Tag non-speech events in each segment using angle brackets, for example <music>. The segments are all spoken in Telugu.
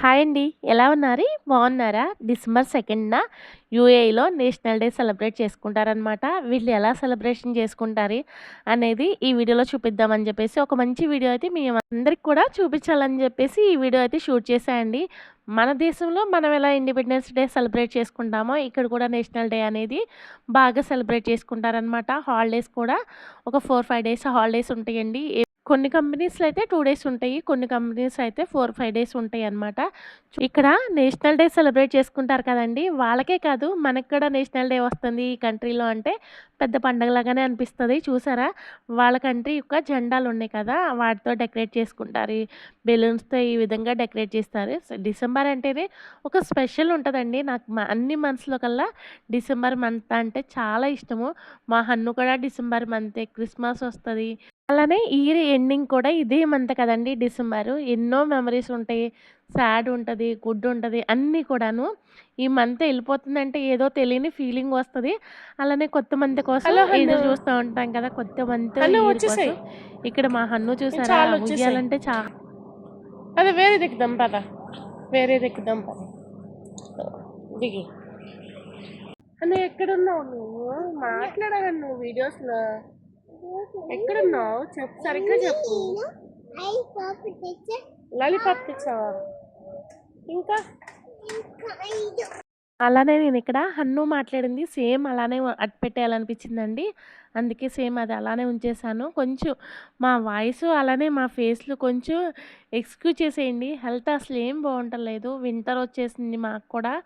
హాయ్ అండి. ఎలా ఉన్నారు? బాగున్నారా? డిసెంబర్ సెకండ్న యూఏఈలో నేషనల్ డే సెలబ్రేట్ చేసుకుంటారనమాట వీళ్ళు ఎలా సెలబ్రేషన్ చేసుకుంటారు అనేది ఈ వీడియోలో చూపిద్దామని చెప్పేసి ఒక మంచి వీడియో అయితే మీ అందరికి కూడా చూపించాలని చెప్పేసి ఈ వీడియో అయితే షూట్ చేశాయండి మన దేశంలో మనం ఎలా ఇండిపెండెన్స్ డే సెలబ్రేట్ చేసుకుంటామో ఇక్కడ కూడా నేషనల్ డే అనేది బాగా సెలబ్రేట్ చేసుకుంటారనమాట హాలిడేస్ కూడా ఒక ఫోర్ ఫైవ్ డేస్ హాలిడేస్ ఉంటాయండి. కొన్ని కంపెనీస్లో అయితే టూ డేస్ ఉంటాయి. కొన్ని కంపెనీస్ అయితే ఫోర్ ఫైవ్ డేస్ ఉంటాయి అనమాట ఇక్కడ నేషనల్ డే సెలబ్రేట్ చేసుకుంటారు కదండి! వాళ్ళకే కాదు మనకు కూడా నేషనల్ డే వస్తుంది ఈ కంట్రీలో అంటే పెద్ద పండగలాగానే అనిపిస్తుంది. చూసారా? వాళ్ళ కంట్రీ యొక్క జెండాలు ఉన్నాయి కదా! వాటితో డెకరేట్ చేసుకుంటారు. బెలూన్స్తో ఈ విధంగా డెకరేట్ చేస్తారు. డిసెంబర్ అంటేనే ఒక స్పెషల్ ఉంటుందండి. నాకు అన్ని మంత్స్లో కల్లా డిసెంబర్ మంత్ అంటే చాలా ఇష్టము. మా హన్ను కూడా డిసెంబర్ మంతే క్రిస్మస్ వస్తుంది. అలానే ఇయర్ ఎండింగ్ కూడా ఇదే మంత్ కదండీ డిసెంబరు. ఎన్నో మెమరీస్ ఉంటాయి. సాడ్ ఉంటది, గుడ్ ఉంటది అన్నీ కూడాను. ఈ మంత్ వెళ్ళిపోతుందంటే ఏదో తెలియని ఫీలింగ్ వస్తది. అలానే కొత్త మంత్ కోసం ఎదురు చూస్తూ ఉంటాం కదా! కొత్త మంత్ ఇక్కడ మా హన్ను చూసారా ఉయ్యాలంటే చా అదే వేరే దిక్కుదాం పద వేరే దిక్కుదాం పద దిగి అన్న ఎక్కడున్నావు నువ్వు మాట్లాడాలి నువ్వు వీడియోస్లో ఎక్కడున్నావు? చెప్పు సరిగ్గా చెప్పు. లాలీపాప్ తెచ్చావా? ఇంకా? అలానే నేను ఇక్కడ హన్ను మాట్లాడింది. సేమ్ అలానే అట్ పెట్టేయాలనిపించిందండి. అందుకే సేమ్ అది అలానే ఉంచేసాను కొంచెం మా వాయిస్ అలానే మా ఫేస్లు కొంచెం ఎక్స్క్యూజ్ చేసేయండి. హెల్త్ అసలు ఏం బాగుంటలేదు. వింటర్ వచ్చేసింది మాకు కూడా.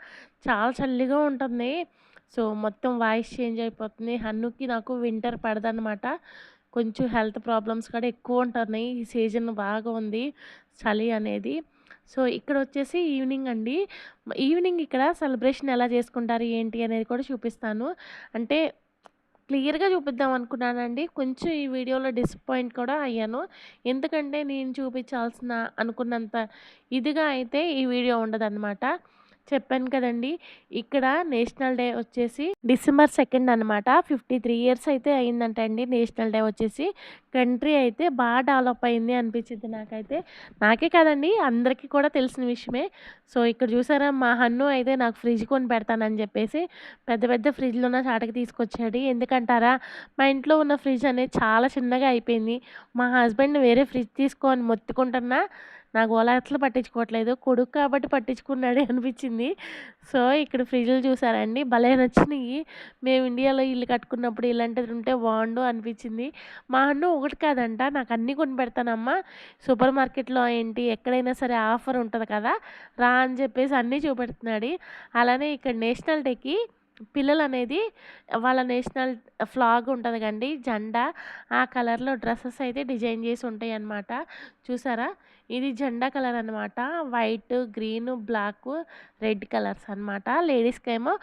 చాలా చల్లిగా ఉంటుంది. సో మొత్తం వాయిస్ చేంజ్ అయిపోతుంది. హన్నుకి నాకు వింటర్ పడదనమాట కొంచెం హెల్త్ ప్రాబ్లమ్స్ కూడా ఎక్కువ ఉంటున్నాయి. ఈ సీజన్ బాగా ఉంది చలి అనేది. సో ఇక్కడ వచ్చేసి ఈవినింగ్ అండి. ఈవినింగ్ ఇక్కడ సెలబ్రేషన్ ఎలా చేసుకుంటారు ఏంటి అనేది కూడా చూపిస్తాను. అంటే క్లియర్గా చూపిద్దాం అనుకున్నానండి. కొంచెం ఈ వీడియోలో డిసప్పాయింట్ కూడా అయ్యాను. ఎందుకంటే నేను చూపించాల్సిన అనుకున్నంత ఇదిగా అయితే ఈ వీడియో ఉండదన్నమాట. చెప్పాను కదండి. ఇక్కడ నేషనల్ డే వచ్చేసి డిసెంబర్ సెకండ్ అనమాట ఫిఫ్టీ త్రీ ఇయర్స్ అయితే అయిందంట అండి నేషనల్ డే వచ్చేసి. కంట్రీ అయితే బాగా డెవలప్ అయింది అనిపించింది నాకైతే. నాకే కదండి అందరికీ కూడా తెలిసిన విషయమే. సో ఇక్కడ చూసారా మా హన్ను అయితే నాకు ఫ్రిడ్జ్ కొని పెడతానని చెప్పేసి పెద్ద పెద్ద ఫ్రిడ్జ్లో ఉన్న చాటకి తీసుకొచ్చాడు. ఎందుకంటారా మా ఇంట్లో ఉన్న ఫ్రిడ్జ్ అనేది చాలా చిన్నగా అయిపోయింది. మా హస్బెండ్ వేరే ఫ్రిడ్జ్ తీసుకొని మొత్తుకుంటున్నా నాకు ఓలా అసలు పట్టించుకోవట్లేదు. కొడుకు కాబట్టి పట్టించుకున్నాడే <laughs> అనిపించింది. సో ఇక్కడ ఫ్రిడ్జ్లు చూసారండి. భలే నచ్చినాయి. మేము ఇండియాలో ఇల్లు కట్టుకున్నప్పుడు ఇలాంటిది ఉంటే బాగుండు అనిపించింది. మా అన్న ఒకటి కాదంట నాకు అన్నీ కొని పెడతానమ్మా. సూపర్ మార్కెట్లో ఏంటి ఎక్కడైనా సరే ఆఫర్ ఉంటుంది కదా రా అని చెప్పేసి అన్నీ చూపెడుతున్నాడు. అలానే ఇక్కడ నేషనల్ డేకి పిల్లలు అనేది వాళ్ళ నేషనల్ ఫ్లాగ్ ఉంటుంది కండి జెండా. ఆ కలర్లో డ్రెస్సెస్ అయితే డిజైన్ చేసి ఉంటాయి అన్నమాట చూసారా? ఇది జెండా కలర్ అనమాట white green black red colours అనమాట లేడీస్కి ఏమో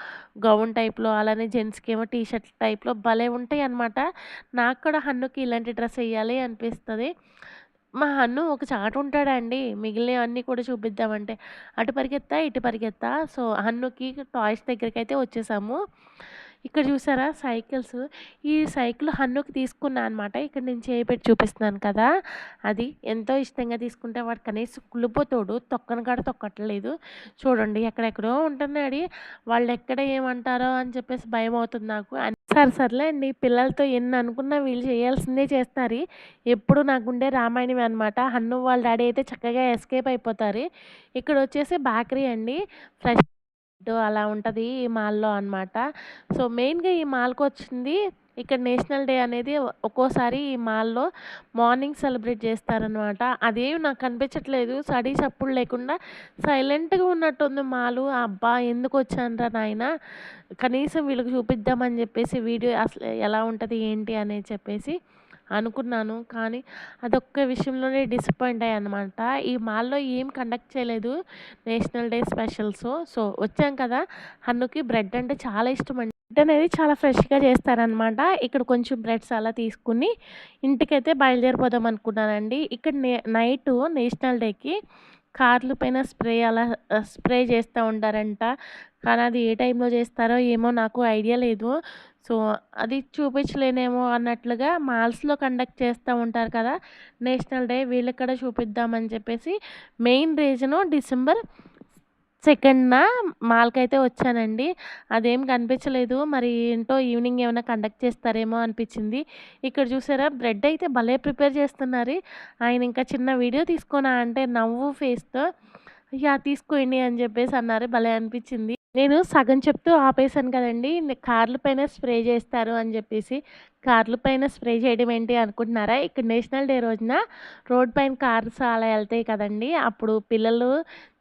గౌన్ టైప్లో అలానే జెంట్స్కి ఏమో టీ షర్ట్ టైప్లో భలే ఉంటాయి అనమాట నాకు కూడా హన్నుకి ఇలాంటి డ్రెస్ వేయాలి అనిపిస్తుంది. మా హన్ను ఒక చాట ఉంటాడండి. మిగిలినవన్నీ కూడా చూపిద్దామంటే. అటు పరిగెత్తా ఇటు పరిగెత్తా. సో హన్నుకి టాయ్స్ దగ్గరికి అయితే వచ్చేసాము. ఇక్కడ చూసారా సైకిల్స్? ఈ సైకిల్ హన్నుకి తీసుకున్నా అనమాట ఇక్కడ నేను చేపెట్టి చూపిస్తున్నాను కదా. అది ఎంతో ఇష్టంగా తీసుకుంటే వాడు కనీసం కుళ్ళిపోతాడు తొక్కను కాడ తొక్కట్లేదు. చూడండి ఎక్కడెక్కడో ఉంటున్నాడు. వాళ్ళు ఎక్కడ ఏమంటారో అని చెప్పేసి భయం అవుతుంది నాకు. సరే సర్లే అండి. పిల్లలతో ఎన్ని అనుకున్నా వీళ్ళు చేయాల్సిందే చేస్తారు. ఎప్పుడు నాకుండే రామాయణమే అనమాట హన్ను వాళ్ళ డాడీ అయితే చక్కగా ఎస్కేప్ అయిపోతారు. ఇక్కడ వచ్చేసి బేకరీ అండి. ఫ్రెష్ అలా ఉంటుంది ఈ మాల్లో అనమాట సో మెయిన్గా ఈ మాల్కి వచ్చింది ఇక్కడ నేషనల్ డే అనేది ఒక్కోసారి ఈ మాల్లో మార్నింగ్ సెలబ్రేట్ చేస్తారనమాట అదేమి నాకు కనిపించట్లేదు సడీ చప్పుడు లేకుండా సైలెంట్గా ఉన్నట్టుంది మాలు. అబ్బా! ఎందుకు వచ్చానరా నాయన? కనీసం వీళ్ళకి చూపిద్దామని చెప్పేసి వీడియో అసలు ఎలా ఉంటుంది ఏంటి అనేది చెప్పేసి అనుకున్నాను. కానీ అదొక్క విషయంలోనే డిసప్పాయింట్ అయ్యానమాట. అనమాట ఈ మాల్లో ఏం కండక్ట్ చేయలేదు. నేషనల్ డే స్పెషల్స్ సో వచ్చాం కదా. హన్నుకి బ్రెడ్ అంటే చాలా ఇష్టం అండి. బ్రెడ్ అనేది చాలా ఫ్రెష్గా చేస్తారనమాట. ఇక్కడ కొంచెం బ్రెడ్స్ అలా తీసుకుని ఇంటికైతే బయలుదేరిపోదాం అనుకున్నానండి. ఇక్కడ నైట్ నేషనల్ డేకి కార్ల పైన స్ప్రే అలా స్ప్రే చేస్తూ ఉంటారంట కానీ అది ఏ టైంలో చేస్తారో ఏమో నాకు ఐడియా లేదు. సో అది చూపించలేనేమో అన్నట్లుగా మాల్స్లో కండక్ట్ చేస్తూ ఉంటారు కదా నేషనల్ డే వీళ్ళక్కడ చూపిద్దామని చెప్పేసి మెయిన్ రీజను డిసెంబర్ సెకండ్న మాల్కైతే వచ్చానండి. అదేం కనిపించలేదు. మరి ఏంటో ఈవినింగ్ ఏమైనా కండక్ట్ చేస్తారేమో అనిపించింది. ఇక్కడ చూసారా బ్రెడ్ అయితే భలే ప్రిపేర్ చేస్తున్నారు. ఆయన ఇంకా చిన్న వీడియో తీసుకోనా అంటే నవ్వు ఫేస్తో యా తీసుకోండి అని చెప్పేసి అన్నారు. భలే అనిపించింది. నేను సగం చెప్తూ ఆపేసాను కదండి. కార్ల పైన స్ప్రే చేస్తారు అని చెప్పేసి. కార్ల పైన స్ప్రే చేయడం ఏంటి అనుకుంటున్నారా? ఇక్కడ నేషనల్ డే రోజున రోడ్ పైన కార్స్ అలా వెళ్తాయి కదండి. అప్పుడు పిల్లలు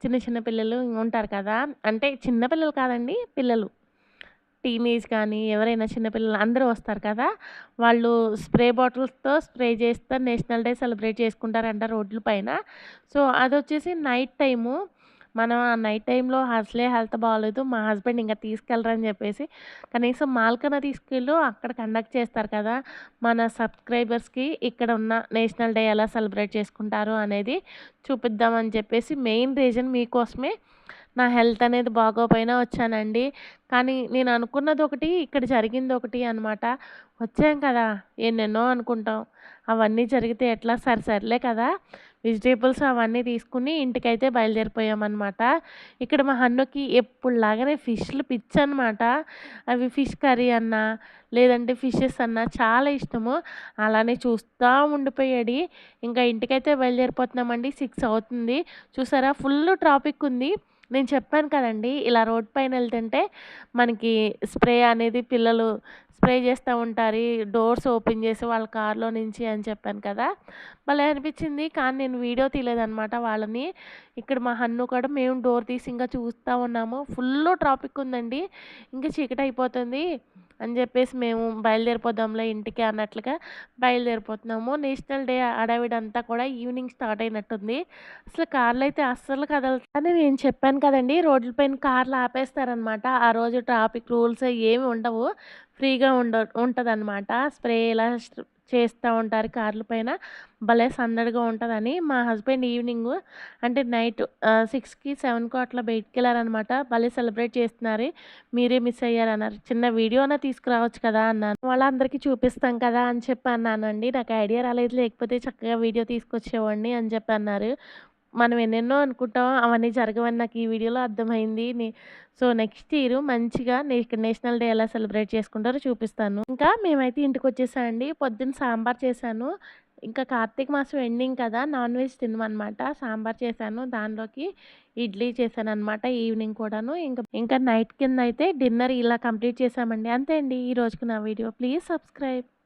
చిన్న చిన్న పిల్లలు ఉంటారు కదా. అంటే చిన్న పిల్లలు కాదండి పిల్లలు. టీనేజ్ కానీ ఎవరైనా చిన్నపిల్లలు అందరూ వస్తారు కదా. వాళ్ళు స్ప్రే బాటిల్స్తో స్ప్రే చేస్తే నేషనల్ డే సెలబ్రేట్ చేసుకుంటారంట రోడ్ల పైన. సో అది వచ్చేసి నైట్ టైము. మనం ఆ నైట్ టైంలో అసలే హెల్త్ బాగాలేదు మా హస్బెండ్ ఇంకా తీసుకెళ్ళరని చెప్పేసి కనీసం మాల్కన తీసుకెళ్ళు అక్కడ కండక్ట్ చేస్తారు కదా. మన సబ్స్క్రైబర్స్కి ఇక్కడ ఉన్న నేషనల్ డే ఎలా సెలబ్రేట్ చేసుకుంటారు అనేది చూపిద్దామని చెప్పేసి మెయిన్ రీజన్ మీకోసమే నా హెల్త్ అనేది బాగోపోయినా వచ్చానండి. కానీ నేను అనుకున్నది ఒకటి ఇక్కడ జరిగింది ఒకటి అనమాట వచ్చాం కదా ఎన్నెన్నో అనుకుంటాం. అవన్నీ జరిగితే ఎట్లా? సరే సర్లే కదా. వెజిటేబుల్స్ అవన్నీ తీసుకుని ఇంటికైతే బయలుదేరిపోయామన్నమాట. ఇక్కడ మా హన్నుకి ఎప్పుడులాగానే ఫిష్లు పిచ్చి అనమాట అవి ఫిష్ కర్రీ అన్నా లేదంటే ఫిషెస్ అన్నా చాలా ఇష్టము. అలానే చూస్తూ ఉండిపోయాడు. ఇంకా ఇంటికైతే బయలుదేరిపోతున్నామండి. సిక్స్ అవుతుంది. చూసారా? ఫుల్ ట్రాఫిక్ ఉంది. నేను చెప్పాను కదండి ఇలా రోడ్ పైన వెళ్తుంటే మనకి స్ప్రే అనేది పిల్లలు స్ప్రే చేస్తూ ఉంటారు డోర్స్ ఓపెన్ చేసి వాళ్ళ కార్లో నుంచి అని చెప్పాను కదా. భలే అనిపించింది. కానీ నేను వీడియో తీయలేదనమాట వాళ్ళని. ఇక్కడ మా హన్ను కూడా మేము డోర్ తీసి ఇంకా చూస్తూ ఉన్నాము. ఫుల్ ట్రాఫిక్ ఉందండి. ఇంకా చీకటి అయిపోతుంది. అని చెప్పేసి మేము బయలుదేరిపోదాంలే ఇంటికి అన్నట్లుగా బయలుదేరిపోతున్నాము. నేషనల్ డే హడావిడంతా కూడా ఈవినింగ్ స్టార్ట్ అయినట్టుంది. అసలు కార్లు అయితే అస్సలు కదలతానే నేను చెప్పాను కదండి. రోడ్ల పైన కార్లు ఆపేస్తారనమాట ఆ రోజు ట్రాఫిక్ రూల్స్ ఏమి ఉండవు. ఫ్రీగా ఉండ ఉంటుందన్నమాట. స్ప్రే ఇలా చేస్తూ ఉంటారు కార్ల పైన. భలే సందడిగా ఉంటుందని మా హస్బెండ్ ఈవినింగ్ అంటే నైట్ సిక్స్కి సెవెన్కి అట్లా బయటికి వెళ్ళారనమాట భలే సెలబ్రేట్ చేస్తున్నారు. మీరే మిస్ అయ్యారన్నారు. చిన్న వీడియోనా తీసుకురావచ్చు కదా అన్నాను. వాళ్ళందరికీ చూపిస్తాం కదా అని చెప్పి అన్నానండి. నాకు ఐడియా రాలేదు. లేకపోతే చక్కగా వీడియో తీసుకొచ్చేవాడిని అని చెప్పి అన్నారు. మనం ఎన్నెన్నో అనుకుంటాం అవన్నీ జరగవని నాకు ఈ వీడియోలో అర్థమైంది. నే- సో నెక్స్ట్ ఇయర్ మంచిగా నేషనల్ డే ఎలా సెలబ్రేట్ చేసుకుంటారో చూపిస్తాను. ఇంకా మేమైతే ఇంటికి వచ్చేసామండి. పొద్దున్న సాంబార్ చేశాను. ఇంకా కార్తీక మాసం ఎండింగ్ కదా నాన్ వెజ్ తినమనమాట సాంబార్ చేశాను. దానిలోకి ఇడ్లీ చేశాను అనమాట ఈవినింగ్ కూడాను. ఇంకా ఇంకా నైట్ కింద అయితే డిన్నర్ ఇలా కంప్లీట్ చేశామండి. అంతే అండి ఈ రోజుకి నా వీడియో. Please subscribe.